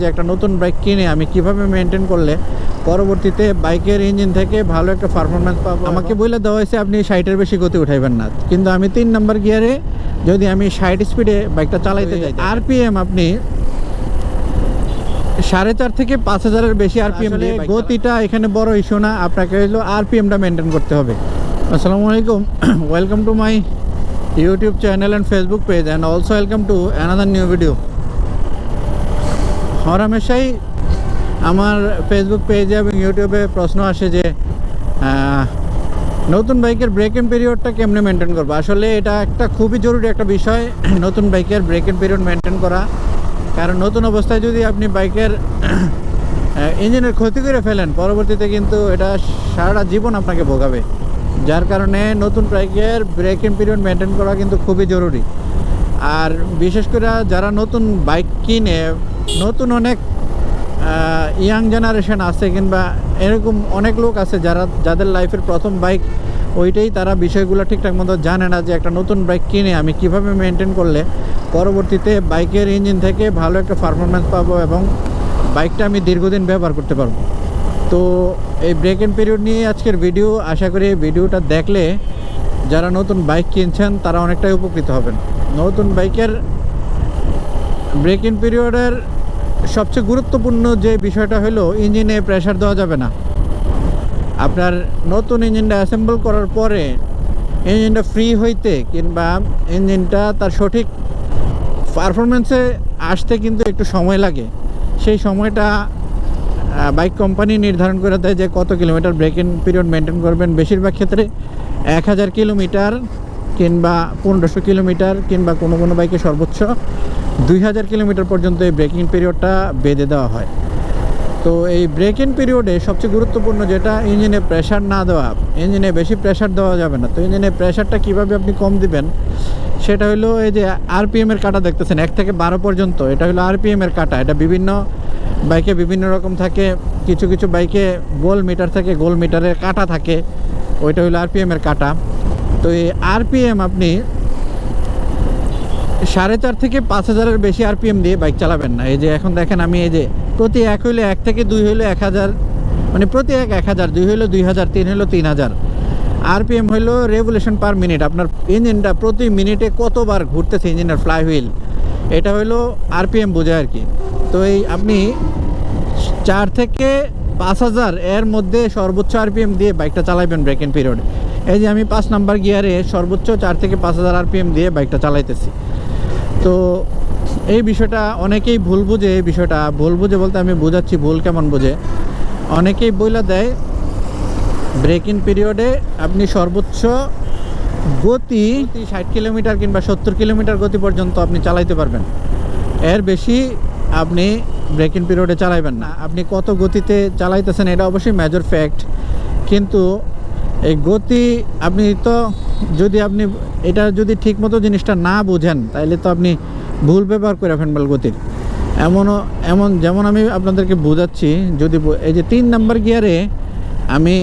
যে একটা নতুন বাইক কিনে আমি কীভাবে মেনটেন করলে পরবর্তীতে বাইকের ইঞ্জিন থেকে ভালো একটা পারফরমেন্স পাবো আমাকে বলে দেওয়া হয়েছে আপনি ষাটের বেশি গতি উঠাইবেন না। কিন্তু আমি তিন নাম্বার গিয়ারে যদি আমি ষাট স্পিডে বাইকটা চালাইতে যাই আরপিএম আপনি সাড়ে চার থেকে পাঁচ হাজারের বেশি আরপিএম গতিটা এখানে বড় ইস্যু না আপনাকে হলো আরপিএমটা মেনটেন করতে হবে। আসসালামু আলাইকুম welcome to my YouTube channel and Facebook page and also welcome to another new video আমার হামেশাই আমার ফেসবুক পেজে এবং ইউটিউবে প্রশ্ন আসে যে নতুন বাইকের ব্রেক পিরিয়ডটা কেমনে মেনটেন করব? আসলে এটা একটা খুবই জরুরি একটা বিষয়, নতুন বাইকের ব্রেক পিরিয়ড মেনটেন করা। কারণ নতুন অবস্থায় যদি আপনি বাইকের ইঞ্জিনের ক্ষতি করে ফেলেন, পরবর্তীতে কিন্তু এটা সারাটা জীবন আপনাকে ভোগাবে। যার কারণে নতুন বাইকের ব্রেক পিরিয়ড মেনটেন করা কিন্তু খুবই জরুরি। আর বিশেষ করে যারা নতুন বাইক কিনে নতুন অনেক ইয়াং জেনারেশন আছে কিংবা এরকম অনেক লোক আছে যারা, যাদের লাইফের প্রথম বাইক ওইটাই তারা বিষয়গুলো ঠিকঠাক মতো জানে না যে একটা নতুন বাইক কিনে আমি কীভাবে মেনটেন করলে পরবর্তীতে বাইকের ইঞ্জিন থেকে ভালো একটা পারফরমেন্স পাবো এবং বাইকটা আমি দীর্ঘদিন ব্যবহার করতে পারব। তো এই ব্রেক এন্ড পিরিয়ড নিয়ে আজকের ভিডিও আশা করি ভিডিওটা দেখলে যারা নতুন বাইক কিনছেন তারা অনেকটাই উপকৃত হবেন। নতুন বাইকের ব্রেক ইন পিরিয়ডের সবচেয়ে গুরুত্বপূর্ণ যে বিষয়টা হলো, ইঞ্জিনে প্রেশার দেওয়া যাবে না। আপনার নতুন ইঞ্জিনটা অ্যাসেম্বল করার পরে ইঞ্জিনটা ফ্রি হইতে কিংবা ইঞ্জিনটা তার সঠিক পারফরমেন্সে আসতে কিন্তু একটু সময় লাগে। সেই সময়টা বাইক কোম্পানি নির্ধারণ করে দেয় যে কত কিলোমিটার ব্রেক পিরিয়ড মেনটেন করবেন। বেশিরভাগ ক্ষেত্রে এক হাজার কিলোমিটার কিংবা পনেরোশো কিলোমিটার কিংবা কোনো কোনো বাইকে সর্বোচ্চ দুই হাজার কিলোমিটার পর্যন্ত এই ব্রেকিং পিরিয়ডটা বেঁধে দেওয়া হয়। তো এই ব্রেক ইন পিরিয়ডে সবচেয়ে গুরুত্বপূর্ণ যেটা ইঞ্জিনে প্রেশার না দেওয়া। ইঞ্জিনে বেশি প্রেশার দেওয়া যাবে না। তো ইঞ্জিনে প্রেশারটা কীভাবে আপনি কম দিবেন, সেটা হলো এই যে আরপিএম এর কাটা দেখতেছেন, এক থেকে বারো পর্যন্ত। এটা হলো আরপিএম এর কাটা। এটা বিভিন্ন বাইকে বিভিন্ন রকম থাকে। কিছু কিছু বাইকে গোল মিটার থাকে, গোল মিটারের কাটা থাকে। ওইটা হলো আরপিএম এর কাটা। তো এই আরপিএম আপনি সাড়ে চার থেকে পাঁচ হাজারের বেশি আরপিএম দিয়ে বাইক চালাবেন না। এই যে এখন দেখেন আমি এই যে প্রতি এক হইলে এক থেকে দুই হইলে এক হাজার মানে প্রতি এক এক হাজার, দুই হইল দুই হাজার, তিন হইল তিন হাজার। আরপিএম হইল রেভুলেশন পার মিনিট। আপনার ইঞ্জিনটা প্রতি মিনিটে কতবার ঘুরতেছে ইঞ্জিনের ফ্লাই হুইল এটা হইল আরপিএম বোঝায় আর কি। তো এই আপনি চার থেকে পাঁচ হাজার এর মধ্যে সর্বোচ্চ আরপিএম দিয়ে বাইকটা চালাইবেন ব্রেক ইন পিরিয়ড এই যে আমি পাঁচ নাম্বার গিয়ারে সর্বোচ্চ চার থেকে পাঁচ হাজার আরপিএম দিয়ে বাইকটা চালাইতেছি। তো এই বিষয়টা অনেকেই ভুল বুঝে, এই বিষয়টা ভুল বুঝে বলতে আমি বোঝাচ্ছি ভুল কেমন বুঝে। অনেকেই বইলা দেয় ব্রেক ইন পিরিয়ডে আপনি সর্বোচ্চ গতি ষাট কিলোমিটার কিংবা সত্তর কিলোমিটার গতি পর্যন্ত আপনি চালাইতে পারবেন। এর বেশি আপনি ব্রেক ইন পিরিয়ডে চালাইবেন না। আপনি কত গতিতে চালাইতেছেন এটা অবশ্যই মেজর ফ্যাক্ট কিন্তু এই গতি আপনি তো যদি আপনি এটা যদি ঠিকমতো জিনিসটা না বুঝেন তাহলে তো আপনি ভুল ব্যবহার করে ফেলবেন গতির এমনও, এমন যেমন আমি আপনাদেরকে বোঝাচ্ছি, যদি এই যে তিন নাম্বার গিয়ারে আমি,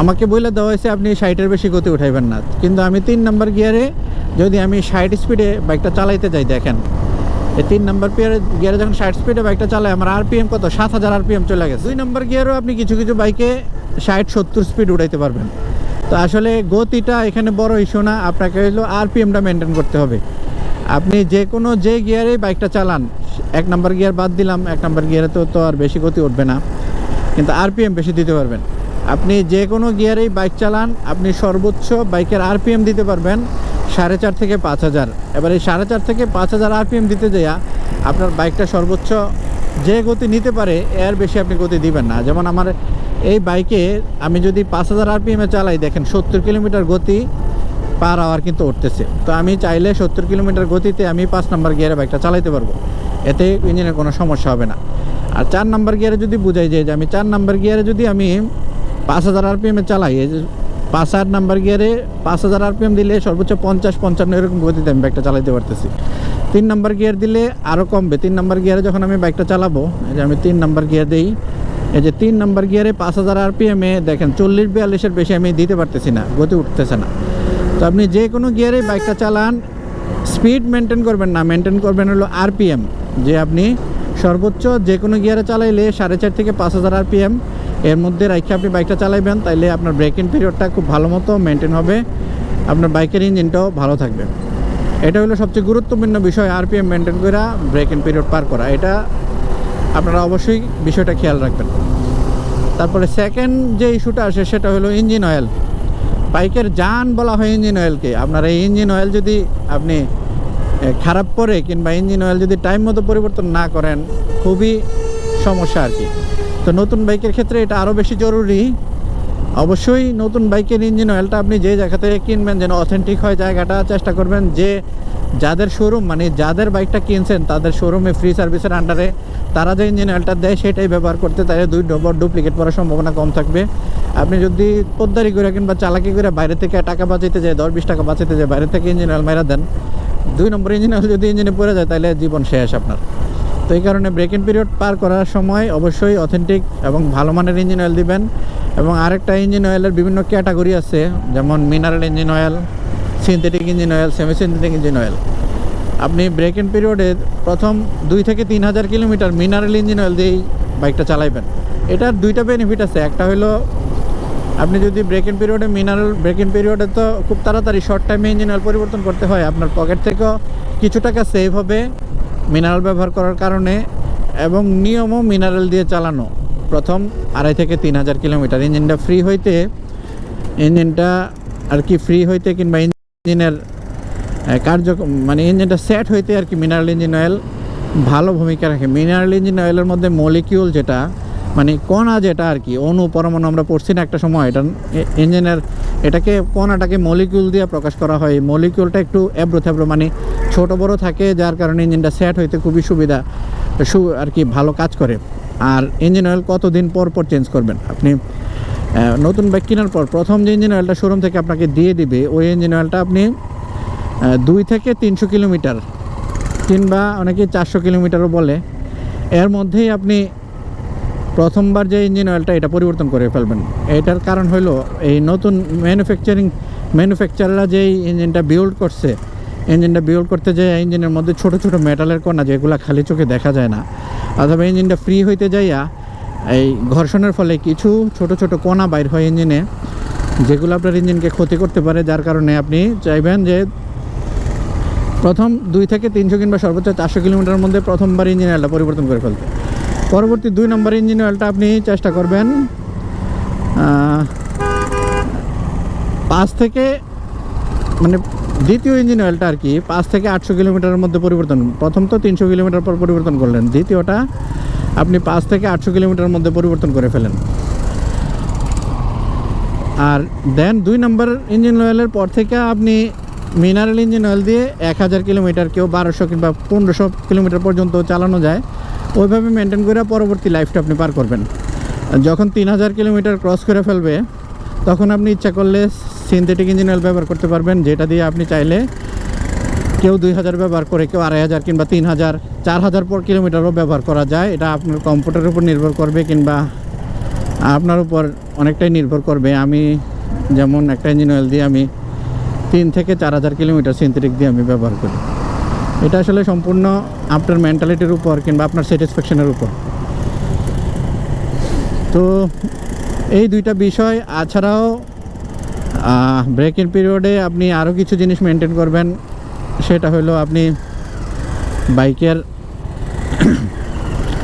আমাকে বলে দেওয়া হয়েছে, আপনি ষাটের বেশি গতি উঠাইবেন না। কিন্তু আমি তিন নাম্বার গিয়ারে যদি আমি ষাট স্পিডে বাইকটা চালাইতে যাই, দেখেন। এই তিন নাম্বার পিয়ারে, গিয়ারে যখন ষাট স্পিডে বাইকটা চালাই আমার আরপিএম কত? সাত হাজার আরপিএম চলে গেছে। দুই নাম্বার গিয়ারও আপনি কিছু কিছু বাইকে ষাট, সত্তর স্পিড উঠাইতে পারবেন। তো আসলে গতিটা এখানে বড় ইস্যু না, আপনাকে হলো আরপিএমটা মেনটেন করতে হবে। আপনি যে কোনো যে গিয়ারে বাইকটা চালান, এক নাম্বার গিয়ার বাদ দিলাম, এক নাম্বার গিয়ারে তো তো আর বেশি গতি উঠবে না। কিন্তু আরপিএম বেশি দিতে পারবেন। আপনি যে কোনো গিয়ারেই বাইক চালান, আপনি সর্বোচ্চ বাইকের আরপিএম দিতে পারবেন সাড়ে চার থেকে পাঁচ হাজার। এবার এই সাড়ে চার থেকে পাঁচ হাজার আরপিএম দিতে যাইয়া আপনার বাইকটা সর্বোচ্চ যে গতি নিতে পারে, এর বেশি আপনি গতি দিবেন না। যেমন আমার এই বাইকে আমি যদি পাঁচ হাজার আরপিএমে চালাই, দেখেন সত্তর কিলোমিটার গতি পার আওয়ার কিন্তু উঠতেছে। তো আমি চাইলে সত্তর কিলোমিটার গতিতে আমি পাঁচ নাম্বার গিয়ারে বাইকটা চালাইতে পারব। এতে ইঞ্জিনের কোনো সমস্যা হবে না। আর চার নাম্বার গিয়ারে যদি বুঝাই যায় যে আমি চার নাম্বার গিয়ারে যদি আমি পাঁচ হাজার আরপিএমে চালাই পাঁচ আট নাম্বার গিয়ারে পাঁচ হাজার আরপিএম দিলে সর্বোচ্চ পঞ্চাশ, পঞ্চান্ন এরকম গতিতে আমি বাইকটা চালাইতে পারতেছি। তিন নাম্বার গিয়ার দিলে আরও কমবে। তিন নাম্বার গিয়ারে যখন আমি বাইকটা চালাবো যে আমি তিন নাম্বার গিয়ার দিই এই যে তিন নম্বর গিয়ারে পাঁচ হাজার আরপিএমে দেখেন চল্লিশ বিয়াল্লিশের বেশি আমি দিতে পারতেছি না, গতি উঠতেছে না। তো আপনি যে কোনো গিয়ারে বাইকটা চালান স্পিড মেনটেন করবেন না মেনটেন করবেন হলো আরপিএম যে আপনি সর্বোচ্চ যে কোনো গিয়ারে চালাইলে সাড়ে চার থেকে পাঁচ হাজার আরপিএম এর মধ্যে রাখে আপনি বাইকটা চালাইবেন, তাইলে আপনার ব্রেকিং পিরিয়ডটা খুব ভালো মতো মেনটেন হবে, আপনার বাইকের ইঞ্জিনটাও ভালো থাকবে। এটা হলো সবচেয়ে গুরুত্বপূর্ণ বিষয় আরপিএম মেনটেন করা ব্রেকিং পিরিয়ড পার করা। এটা আপনারা অবশ্যই বিষয়টা খেয়াল রাখবেন। তারপরে সেকেন্ড যে ইস্যুটা আসে সেটা হলো ইঞ্জিন অয়েল বাইকের যান বলা হয় ইঞ্জিন অয়েলকে আপনার এই ইঞ্জিন অয়েল যদি আপনি খারাপ পরে কিংবা ইঞ্জিন অয়েল যদি টাইম মতো পরিবর্তন না করেন, খুবই সমস্যা আর কি। তো নতুন বাইকের ক্ষেত্রে এটা আরও বেশি জরুরি। অবশ্যই নতুন বাইকের ইঞ্জিন অয়েলটা আপনি যে জায়গা থেকে কিনবেন, যেন অথেন্টিক হয় জায়গাটা, চেষ্টা করবেন যে যাদের শোরুম মানে যাদের বাইকটা কিনছেন, তাদের শোরুমে ফ্রি সার্ভিসের আন্ডারে তারা যে ইঞ্জিন অয়েলটা দেয়, সেটাই ব্যবহার করতে তাহলে দুই ডবল ডুপ্লিকেট পড়ার সম্ভাবনা কম থাকবে। আপনি যদি পোদ্দারি করে কিংবা চালাকি করে বাইরে থেকে টাকা বাঁচাইতে যায়, দশ বিশ টাকা বাঁচাইতে যায়, বাইরে থেকে ইঞ্জিন অয়েল মেরা দেন, দুই নম্বর ইঞ্জিন অয়েল যদি ইঞ্জিনে পড়ে যায়, তাহলে জীবন শেষ আপনার। তো এই কারণে ব্রেকিং পিরিয়ড পার করার সময় অবশ্যই অথেন্টিক এবং ভালো মানের ইঞ্জিন অয়েল দিবেন। এবং আরেকটা ইঞ্জিন অয়েলের বিভিন্ন ক্যাটাগরি আছে, যেমন mineral engine oil synthetic engine oil semi synthetic engine oil আপনি ব্রেক ইন পিরিয়ডে প্রথম দুই থেকে তিন হাজার কিলোমিটার মিনারেল ইঞ্জিন অয়েল দিয়েই বাইকটা চালাইবেন। এটার দুইটা বেনিফিট আছে। একটা হলো, আপনি যদি ব্রেক ইন পিরিয়ডে মিনারেল ব্রেক ইন পিরিয়ডে তো খুব তাড়াতাড়ি শর্ট টাইমে ইঞ্জিন অয়েল পরিবর্তন করতে হয়। আপনার পকেট থেকেও কিছু টাকা সেভ হবে মিনারেল ব্যবহার করার কারণে এবং নিয়মও মিনারেল দিয়ে চালানো। প্রথম আড়াই থেকে তিন হাজার কিলোমিটার। ইঞ্জিনটা ফ্রি হইতে ইঞ্জিনটা আর কি ফ্রি হইতে কিংবা ইঞ্জিনের কার্য মানে ইঞ্জিনটা সেট হইতে আর কি মিনারেল ইঞ্জিন অয়েল ভালো ভূমিকা রাখে। মিনারেল ইঞ্জিন অয়েলের মধ্যে মলিকিউল যেটা মানে কণা যেটা আর কি অনু পরমাণু আমরা পড়ছি না একটা সময়, এটা ইঞ্জিনের, এটাকে, কণাটাকে মলিকিউল দিয়ে প্রকাশ করা হয়। মলিকিউলটা একটু এবড়ো থেবড়ো মানে ছোট বড় থাকে, যার কারণে ইঞ্জিনটা সেট হইতে খুবই সুবিধা, সু, আর কি ভালো কাজ করে। আর ইঞ্জিন অয়েল কতদিন পর পর চেঞ্জ করবেন? আপনি নতুন বাইক কেনার পর প্রথম যে ইঞ্জিন অয়েলটা শোরুম থেকে আপনাকে দিয়ে দিবে, ওই ইঞ্জিন অয়েলটা আপনি দুই থেকে তিনশো কিলোমিটার কিংবা অনেকে চারশো কিলোমিটারও বলে, এর মধ্যেই আপনি প্রথমবার যে ইঞ্জিন অয়েলটা এটা পরিবর্তন করে ফেলবেন। এটার কারণ হলো, এই নতুন ম্যানুফ্যাকচারিং ম্যানুফ্যাকচাররা যেই ইঞ্জিনটা বিল্ড করছে ইঞ্জিনটা বিল্ড করতে যে ইঞ্জিনের মধ্যে ছোট ছোট মেটালের কণা যেগুলো খালি চোখে দেখা যায় না, অথবা ইঞ্জিনটা ফ্রি হইতে যাইয়া এই ঘর্ষণের ফলে কিছু ছোট ছোট কণা বাইর হয় ইঞ্জিনে, যেগুলো আপনার ইঞ্জিনকে ক্ষতি করতে পারে, যার কারণে আপনি চাইবেন যে প্রথম দুই থেকে তিনশো কিংবা সর্বোচ্চ চারশো কিলোমিটারের মধ্যে প্রথমবার ইঞ্জিন অয়েলটা পরিবর্তন করে ফেলতে। পরবর্তী দুই নম্বর ইঞ্জিন অয়েলটা আপনি চেষ্টা করবেন পাঁচ থেকে মানে দ্বিতীয় ইঞ্জিন অয়েলটা আর কি, পাঁচ থেকে আটশো কিলোমিটারের মধ্যে পরিবর্তন, প্রথম তো তিনশো কিলোমিটার পর পরিবর্তন করলেন, দ্বিতীয়টা আপনি পাঁচ থেকে আটশো কিলোমিটার মধ্যে পরিবর্তন করে ফেলেন। আর দেন দুই নম্বর ইঞ্জিন অয়েলের পর থেকে আপনি মিনারেল ইঞ্জিন অয়েল দিয়ে এক হাজার কিলোমিটার কেউ বারোশো কিংবা পনেরোশো কিলোমিটার পর্যন্ত চালানো যায়, ওইভাবে মেনটেন করে পরবর্তী লাইফটা আপনি পার করবেন। যখন তিন হাজার কিলোমিটার ক্রস করে ফেলবে, তখন আপনি ইচ্ছা করলে সিনথেটিক ইঞ্জিন অয়েল ব্যবহার করতে পারবেন, যেটা দিয়ে আপনি চাইলে কেউ দুই হাজার ব্যবহার করে, কেউ আড়াই হাজার কিংবা তিন হাজার, চার হাজার পর কিলোমিটারও ব্যবহার করা যায়। এটা আপনার কম্পিউটারের উপর নির্ভর করবে কিংবা আপনার উপর অনেকটাই নির্ভর করবে। আমি যেমন একটা ইঞ্জিন অয়েল দিয়ে আমি তিন থেকে চার হাজার কিলোমিটার সিনথেটিক দিয়ে আমি ব্যবহার করি। এটা আসলে সম্পূর্ণ আপনার মেন্টালিটির উপর কিংবা আপনার স্যাটিসফ্যাকশনের উপর। তো এই দুইটা বিষয় এছাড়াও ব্রেক ইন পিরিয়ডে আপনি আরও কিছু জিনিস মেনটেন করবেন। সেটা হলো আপনি বাইকের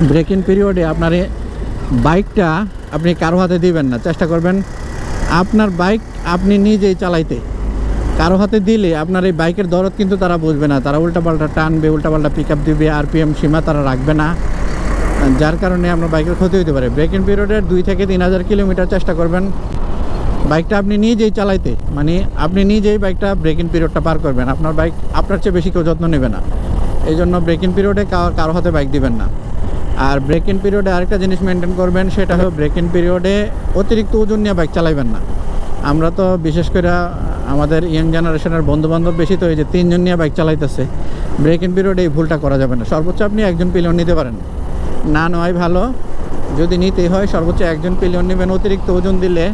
ব্রেক পিরিয়ডে আপনার বাইকটা আপনি কারও হাতে দিবেন না। চেষ্টা করবেন আপনার বাইক আপনি নিজেই চালাইতে। কারও হাতে দিলে আপনার এই বাইকের দরদ কিন্তু তারা বুঝবে না। তারা উল্টাপাল্টা টানবে, উল্টাপাল্টা পিক আপ দিবে আরপিএম সীমা তারা রাখবে না। যার কারণে আপনার বাইকের ক্ষতি হতে পারে। ব্রেক ইন পিরিয়ডের দুই থেকে তিন হাজার কিলোমিটার চেষ্টা করবেন। বাইকটা আপনি নিজেই চালাইতে মানে আপনি নিজেই বাইকটা ব্রেক ইন পিরিয়ডটা পার করবেন। আপনার বাইক, আপনার চেয়ে বেশি কেউ যত্ন নেবে না। এই জন্য ব্রেক ইন পিরিয়ডে কারও হাতে বাইক দিবেন না। আর ব্রেক ইন পিরিয়ডে আরেকটা জিনিস মেনটেন করবেন, সেটা হলো ব্রেক ইন পিরিয়ডে অতিরিক্ত ওজন নিয়ে বাইক চালাইবেন না। আমরা তো বিশেষ করে আমাদের ইয়াং জেনারেশনের বন্ধু বান্ধব বেশি তো, এই যে তিনজন নিয়ে বাইক চালাইতেছে। ব্রেক ইন পিরিয়ডে এই ভুলটা করা যাবে না। সর্বোচ্চ আপনি একজন পিলিয়ন নিতে পারেন। না নয় ভালো। যদি নিতেই হয়, সর্বোচ্চ একজন পিলিয়ন নেবেন। অতিরিক্ত ওজন দিলে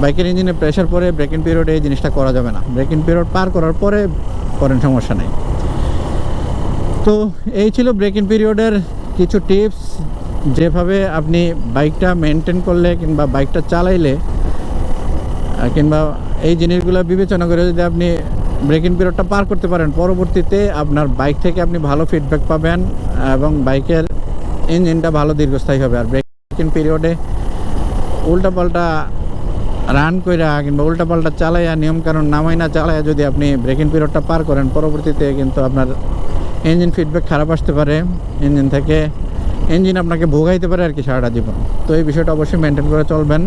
বাইকের ইঞ্জিনে প্রেশার পরে ব্রেক ইন পিরিয়ডে এই জিনিসটা করা যাবে না। ব্রেক ইন পিরিয়ড পার করার পরে করেন, সমস্যা নেই। তো এই ছিল ব্রেক ইন পিরিয়ডের কিছু টিপস যেভাবে আপনি বাইকটা মেনটেন করলে কিংবা বাইকটা চালাইলে কিংবা এই জিনিসগুলো বিবেচনা করে যদি আপনি ব্রেকিং পিরিয়ডটা পার করতে পারেন, পরবর্তীতে আপনার বাইক থেকে আপনি ভালো ফিডব্যাক পাবেন এবং বাইকের ইঞ্জিনটা ভালো দীর্ঘস্থায়ী হবে। আর ব্রেকিং পিরিয়ডে উল্টাপাল্টা রান কইরা কিংবা উল্টাপাল্টা চালাইয়া নিয়মকানুন নামাই না চালাইয়া যদি আপনি ব্রেকিং পিরিয়ডটা পার করেন, পরবর্তীতে কিন্তু আপনার ইঞ্জিন ফিডব্যাক খারাপ আসতে পারে। ইঞ্জিন থেকে ইঞ্জিন আপনাকে ভোগাইতে পারে আর কি সারাটা জীবন। তো এই বিষয়টা অবশ্যই মেনটেন করে চলবেন।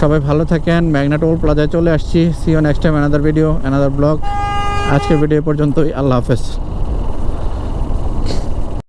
সবাই ভালো থাকেন। ম্যাগনা টোল প্লাজায় চলে আসছি। So next time another video another vlog আজকের ভিডিও পর্যন্তই। আল্লাহ হাফেজ।